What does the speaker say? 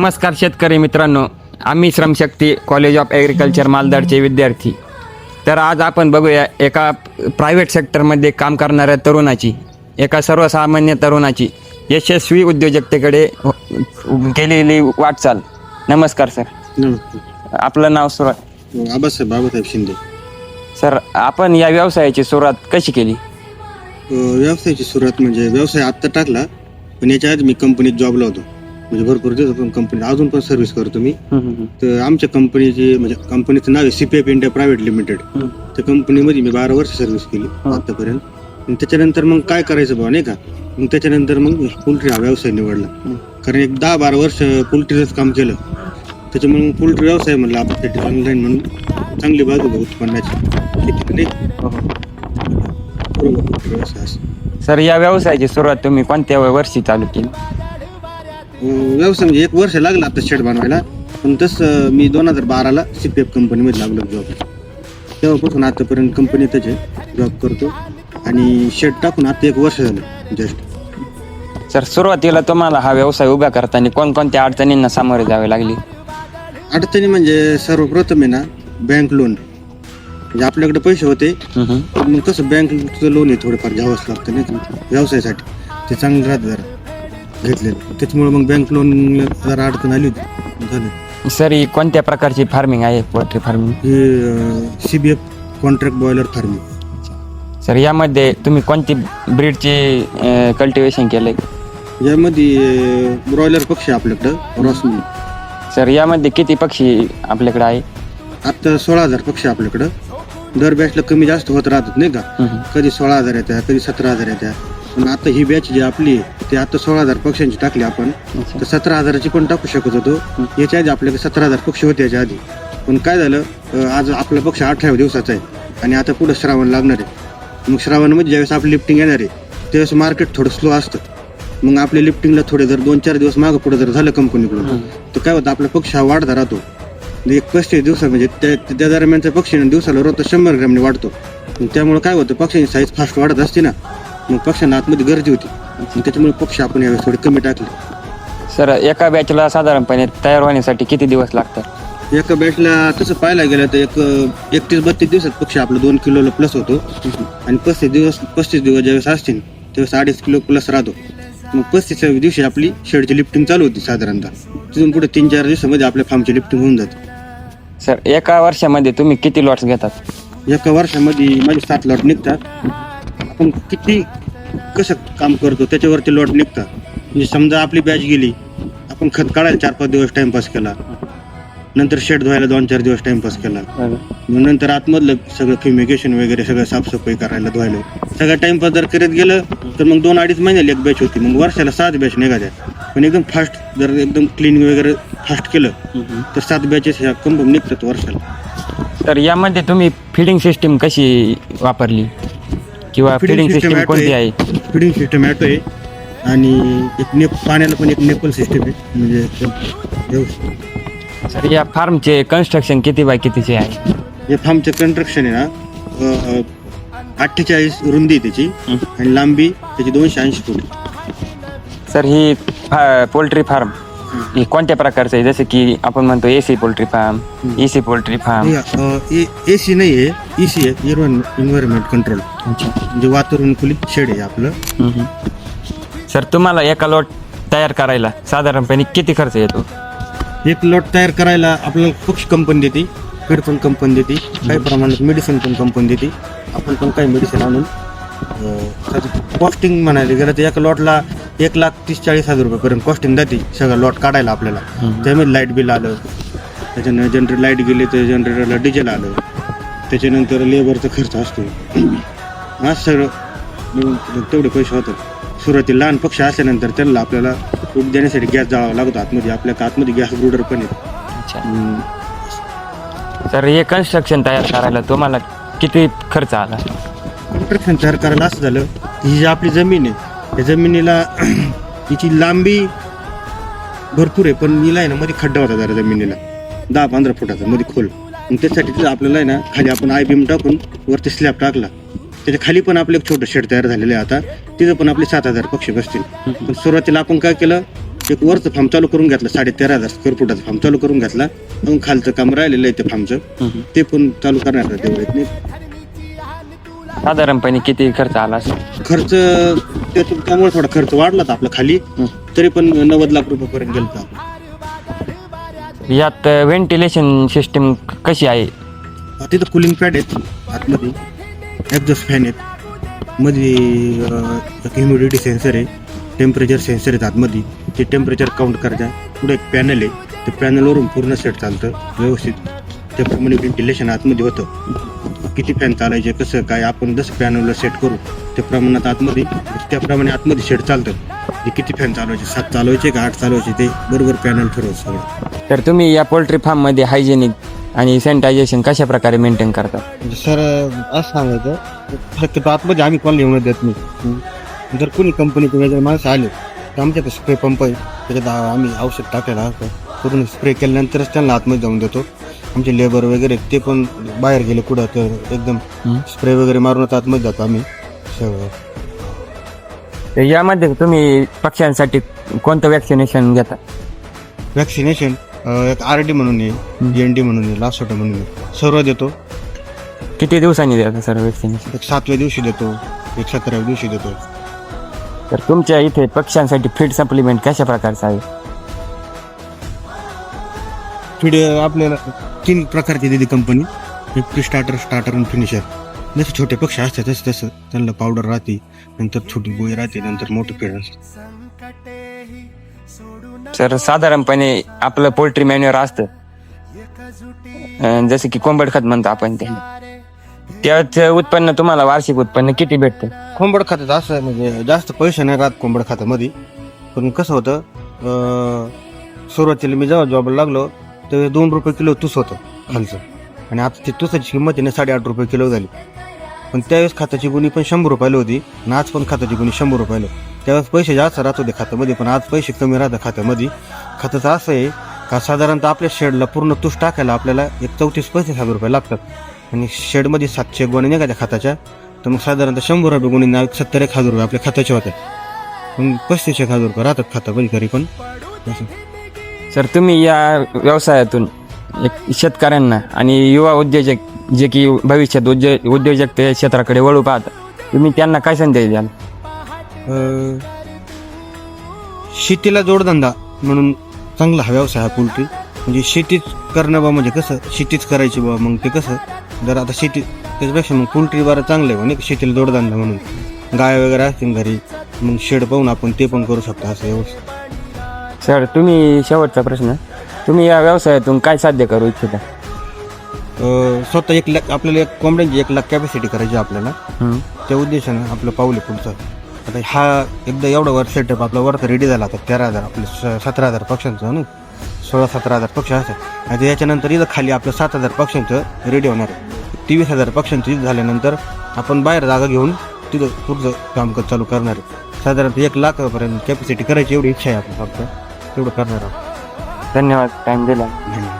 नमस्कार शेतकरी मित्रांनो आम्ही श्रमशक्ती कॉलेज ऑफ ॲग्रिकल्चर मालदाडचे विद्यार्थी. तर आज आपण बघूया एका प्रायव्हेट सेक्टरमध्ये काम करणाऱ्या तरुणाची एका सर्वसामान्य तरुणाची यशस्वी उद्योजकतेकडे केलेली वाटचाल. नमस्कार सर आपलं नाव सुरुवात आबासाहेब बाबासाहेब शिंदे. सर आपण या व्यवसायाची सुरुवात कशी केली? व्यवसायाची सुरुवात म्हणजे व्यवसाय आत्ता टाकला पण याच्या आधी मी कंपनीत जॉबला होतो. म्हणजे भरपूर दिवस पण कंपनीत अजून पण सर्व्हिस करतो मी. तर आमच्या कंपनीची म्हणजे कंपनीचं नाव आहे सीपीएफ इंडिया प्रायव्हेट लिमिटेड. त्या कंपनीमध्ये मी बारा वर्ष सर्व्हिस केली हा. आतापर्यंत. त्याच्यानंतर मग काय करायचं बा नाही का? मग त्याच्यानंतर मग पोल्ट्री हा व्यवसाय निवडला. कारण एक दहा बारा वर्ष पोल्ट्रीचंच काम केलं. त्याच्यामुळे मग पोल्ट्री व्यवसाय म्हणलं आपल्यासाठी ऑनलाईन म्हणून चांगली बाजू उत्पन्नाची. व्यवसाय असं. सर या व्यवसायाची सुरुवात तुम्ही कोणत्या वर्षी चालू केली? व्यवसाय म्हणजे एक वर्ष लागलं आता शेड बनवायला. पण तसं मी दोन हजार बाराला सी पी एफ कंपनीमध्ये लागलो जॉब तेव्हापासून आतापर्यंत कंपनीतच आहे जॉब करतो. आणि शेड टाकून आता एक वर्ष झालं जस्ट सर सुरुवातीला तुम्हाला हा व्यवसाय उभा करताना कोणकोणत्या अडचणींना सामोरे जावे लागली? अडचणी म्हणजे सर्वप्रथम आहे ना बँक लोन म्हणजे आपल्याकडे पैसे होते पण मग कसं बँकचं लोन आहे थोडंफार घ्यावंच लागतं नाही का? व्यवसायासाठी. ते चांगलं राहतं जरा. घेतलेलं. त्याच्यामुळे मग बँक लोन जरा अडचण आली होती. झालं. सर ही कोणत्या प्रकारची फार्मिंग आहे? पोल्ट्री फार्मिंग हे C B F contract broiler farming sir यामध्ये तुम्ही कोणती ब्रीडचे कल्टिवेशन केले यामध्ये ब्रॉयलर पक्षी आहे आपल्याकडं रॉसमी सर यामध्ये किती पक्षी आपल्याकडे आहे? आता सोळा हजार पक्षी आहे आपल्याकडं. दर बॅचला कमी जास्त होत राहतात नाही का? हम्म. कधी सोळा हजार येत्या कधी सतरा हजार येत्या. पण आता ही बॅच जी आपली आहे ती आता सोळा हजार पक्ष्यांची टाकली आपण. तर सतरा हजाराची पण टाकू शकत होतो. याच्या आधी आपल्याकडे सतरा हजार पक्षी होते याच्या आधी. पण काय झालं अं, आज आपला पक्ष अठराव्या दिवसाचा आहे. आणि आता पुढे श्रावण लागणार आहे. मग श्रावणमध्ये ज्यावेळेस आपली लिफ्टिंग येणार आहे त्यावेळेस मार्केट थोडं स्लो असतं. मग आपल्या लिफ्टिंगला थोडे जर दोन चार दिवस मागं पुढे जर झालं कंपनीकडून. तर काय होतं आपला पक्ष हा वाढता राहतो. म्हणजे एक पस्तीस दिवसा म्हणजे त्या त्या दरम्यानचा पक्षी दिवसाला रोज शंभर ग्रॅमने वाढतो. त्यामुळे काय होतं पक्ष्यांची साईज फास्ट वाढत असते ना. मग पक्ष्यांना आतमध्ये गर्दी होती. त्याच्यामुळे पक्षी आपण यावेळेस थोडे कमी टाकले. सर एका बॅचला साधारणपणे तयार होण्यासाठी किती दिवस लागतात? एका बॅचला तसं पाहायला गेलं तर एक एकतीस बत्तीस दिवसात पक्षी आपलं दोन किलोला प्लस होतो. आणि पस्तीस दिवस पस्तीस दिवस ज्यावेळेस असतील त्यावेळेस अडीच किलो प्लस राहतो. मग पस्तीसव्या दिवशी आपली शेडची लिफ्टिंग चालू होती साधारणतः. तिथून पुढे तीन चार दिवसामध्ये आपल्या फार्मची लिफ्टिंग होऊन जाते. सर एका वर्षामध्ये तुम्ही किती लॉट्स घेतात? एका वर्षामध्ये माझे सात लॉट निघतात. आपण किती कसं काम करतो त्याच्यावरती लॉट निघतात म्हणजे समजा आपली बॅच गेली आपण खत काढायला चार पाच दिवस टाइमपास केला. नंतर शेड धुवायला दोन चार दिवस टाइमपास केला. मग नंतर आतमधलं सगळं फ्युमिगेशन वगैरे सगळं साफसफाई करायला धुवायला. सगळं टाइमपास जर करत गेलं तर मग दोन अडीच महिन्याला एक बॅच होती. मग वर्षाला सात बॅच निघाल्या. पण एकदम फास्ट जर एकदम क्लीन वगैरे फास्ट केलं तर सात बॅचेस ह्या कंपनी निघतात वर्षाला. तर यामध्ये तुम्ही फिडिंग सिस्टीम कशी वापरली? किंवा फिडिंग सिस्टीम कोणती आहे. फिडिंग सिस्टम ॲटो आहे. आणि एक नेप पाण्याला पण एक नेपल सिस्टम आहे. म्हणजे एकदम व्यवस्थित. सर या फार्मचे कन्स्ट्रक्शन किती बाय कितीचे आहे? हे फार्मचं कंस्ट्रक्शन आहे ना अठ्ठेचाळीस रुंदी आहे त्याची. आणि लांबी त्याची दोनशे ऐंशी फूट सर ही पोल्ट्री फार्म ही कोणत्या प्रकारचं आहे जसं की आपण म्हणतो A C poultry farm E C poultry farm A C नाही आहे ई सी आहे इन्व्हायरमेंट कंट्रोल म्हणजे वातावरण खुलीत शेड आहे आपलं सर तुम्हाला एका लॉट तयार करायला साधारणपणे किती खर्च येतो एक लॉट तयार करायला आपल्याला पक्ष कंपनी देते फीड पण कंपनी देते काही प्रमाणात मेडिसिन पण कंपनी देते आपण पण काही मेडिसिन आणून कॉस्टिंग म्हणायला गेलं तर एका लॉटला एक लाख तीस चाळीस हजार रुपयेपर्यंत कॉस्टिंग जाते सगळं लॉट काढायला आपल्याला. त्यामध्ये लाइट बिल आलं त्याच्यानं जनरेटर लाइट गेली तर जनरेटरला डिझेल आलं त्याच्यानंतर लेबरचा खर्च असतो. असं सगळं मिळून तेवढे पैसे होतात. सुरुवातीला लहान पक्ष असल्यानंतर त्यांना आपल्याला दूध देण्यासाठी गॅस जाळावा लागतो आतमध्ये. आपल्या आतमध्ये गॅस ब्रुडर पण आहे सर हे कन्स्ट्रक्शन तयार करायला तुम्हाला किती खर्च आला? कॉन्ट्रॅक्शन तयार करायला असं झालं ही जी आपली जमीन आहे त्या जमिनीला तिची लांबी भरपूर आहे पण हिला आहे ना मध्ये खड्डा होता जरा जमिनीला. दहा पंधरा फुटाचा मध्ये खोल. मग त्यासाठी आपल्याला आहे ना खाली आपण आय बीम टाकून वरती स्लॅब टाकला. त्याच्याखाली पण आपलं एक छोटं शेड तयार झालेलं आहे आता. तिथं पण आपले सात हजार पक्षी बसतील. पण सुरुवातीला आपण काय केलं एक वरचं फार्म चालू करून घेतलं साडे तेरा हजार स्क्वेअर फुटाचं फार्म चालू करून घेतला. मग खालचं काम राहिलेलं आहे ते फार्मचं ते पण चालू करणार साधारणपणे किती खर्च आला खर्च त्यातून त्यामुळे थोडा खर्च वाढलाच आपला खाली. तरी पण नव्वद लाख रुपयापर्यंत गेलं होतं. आपलं. यात व्हेंटिलेशन सिस्टीम कशी आहे? तिथं कुलिंग पॅड आहेत आतमध्ये. एक्झॉस्ट फॅन आहेत. मध्ये ह्युमिडिटी सेन्सर आहे. टेम्परेचर सेन्सर आहेत आतमध्ये. ते टेम्परेचर काउंट करतात पुढे एक पॅनल आहे. ते पॅनलवरून पूर्ण सेट चालतं व्यवस्थित. त्याप्रमाणे व्हेंटिलेशन आतमध्ये होतं. किती फॅन चालायचे कसं काय आपण जसं पॅनलला सेट करू त्या प्रमाणात आतमध्ये त्याप्रमाणे आतमध्ये सेट चालतं. जे किती फॅन चालवायचे? सात चालवायचे का आठ चालवायचे? ते बरोबर पॅनल ठरवतं सगळं. तर तुम्ही या पोल्ट्री फार्ममध्ये हायजेनिक आणि सॅनिटायझेशन कशा प्रकारे मेंटेन करता? म्हणजे सर असं सांगायचं शक्यतो आतमध्ये आम्ही कोणाला येऊन देत नाही. जर कोणी कंपनीचे वगैरे माणसं आले तर आमच्याकडे स्प्रे पंप आहे. त्याच्यात आम्ही औषध टाकायला असतं करून स्प्रे केल्यानंतरच त्यांना आतमध्ये जाऊन देतो. आमचे लेबर वगैरे ते पण बाहेर गेले कुठं तर एकदम स्प्रे वगैरे मारूनच आतमध्ये जातो आम्ही. सगळं. तर यामध्ये तुम्ही पक्ष्यांसाठी कोणतं वॅक्सिनेशन घेता? वॅक्सिनेशन एक आर डी म्हणून आहे एन डी म्हणून आहे लासोटा म्हणून आहे. सर्व देतो. किती दिवसांनी देता सर वॅक्सिनेशन एक सातव्या दिवशी देतो एक सतराव्या दिवशी देतो. तर तुमच्या इथे पक्ष्यांसाठी फीड सप्लिमेंट कशा प्रकारचं आहे? फीड आपल्याला तीन प्रकारची दिली कंपनी प्री स्टार्टर स्टार्टर आणि फिनिशर जसे छोटे पक्षी असतात तसं तसं त्यांना पावडर राहते नंतर छोटी गोळी राहते नंतर मोठं फीड असतं. सर साधारणपणे आपलं पोल्ट्री मॅन्युअर असतं. जसं की कोंबड खत म्हणतो आपण ते. त्याचं उत्पन्न तुम्हाला वार्षिक उत्पन्न किती भेटतं? कोंबड खात्यात असं म्हणजे जास्त पैसे नाही राहत कोंबड खात्यामध्ये पण कसं होतं सुरुवातीला मी जेव्हा जॉबला लागलो तर दोन रुपये किलो तूस होतं खालचं. आणि आता ती तुसाची किंमत आहे ना साडेआठ रुपये किलो झाली. पण त्यावेळेस खाताची गुणी पण शंभर रुपयाला होती आणि आज पण खताची गुणी शंभर रुपयाला त्यावेळेस पैसे जास्त राहत होते खात्यामध्ये पण आज पैसे कमी राहतात खात्यामध्ये. खात्याचं असं आहे का साधारणतः आपल्या शेडला पूर्ण तूस टाकायला आपल्याला एक चौतीस पस्तीस हजार रुपये लागतात. आणि शेडमध्ये सातशे गोणे निघाल्या खात्याच्या तर मग साधारणतः शंभर रुपये गुणी ना सत्तर एक हजार रुपये आपल्या खात्याचे होतात. मग पस्तीस एक हजार रुपये राहतात खात्यामध्ये घरी पण. असं. सर तुम्ही या व्यवसायातून एक शेतकऱ्यांना आणि युवा उद्योजक जे की भविष्यात उद्यो उद्योजक या क्षेत्राकडे वळू पाहतात तुम्ही त्यांना काय संदेश द्याल? अं, शेतीला जोडधंदा म्हणून चांगला हा व्यवसाय हा पोल्ट्री म्हणजे शेतीच करणं बा म्हणजे कसं? शेतीच करायची बा मग ते कसं? जर आता शेती त्याच्यापेक्षा मग पोल्ट्री बरं चांगलं आहे म्हणजे शेतीला जोडधंदा म्हणून. गाय वगैरे असतील घरी मग शेड पाहून आपण ते पण करू शकतो असं व्यवसाय सर तुम्ही शेवटचा प्रश्न. तुम्ही या व्यवसायातून काय साध्य करू इच्छिता? अं, स्वतः एक लाख आपल्याला एक कोंबड्यांची एक लाख कॅपॅसिटी करायची आहे आपल्याला. हं. त्या उद्देशानं आपलं पाऊल आहे पुढचं. आता हा एकदा एवढा वर सेटअप आपला वरचा रेडी झाला आता तेरा हजार आपले स- सतरा हजार पक्ष्यांचं ना? सोळा सतरा हजार पक्ष असतात आणि याच्यानंतर इथं खाली आपलं सात हजार पक्ष्यांचं रेडी होणार आहे. तेवीस हजार पक्ष्यांचं इथं झाल्यानंतर आपण बाहेर जागा घेऊन तिथं पुढचं कामकाज चालू करणार आहे. साधारणतः एक लाखापर्यंत कॅपॅसिटी करायची एवढी इच्छा आहे आपली फक्त. तेवढं करणार आहोत. धन्यवाद टाइम दिला. धन्यवाद.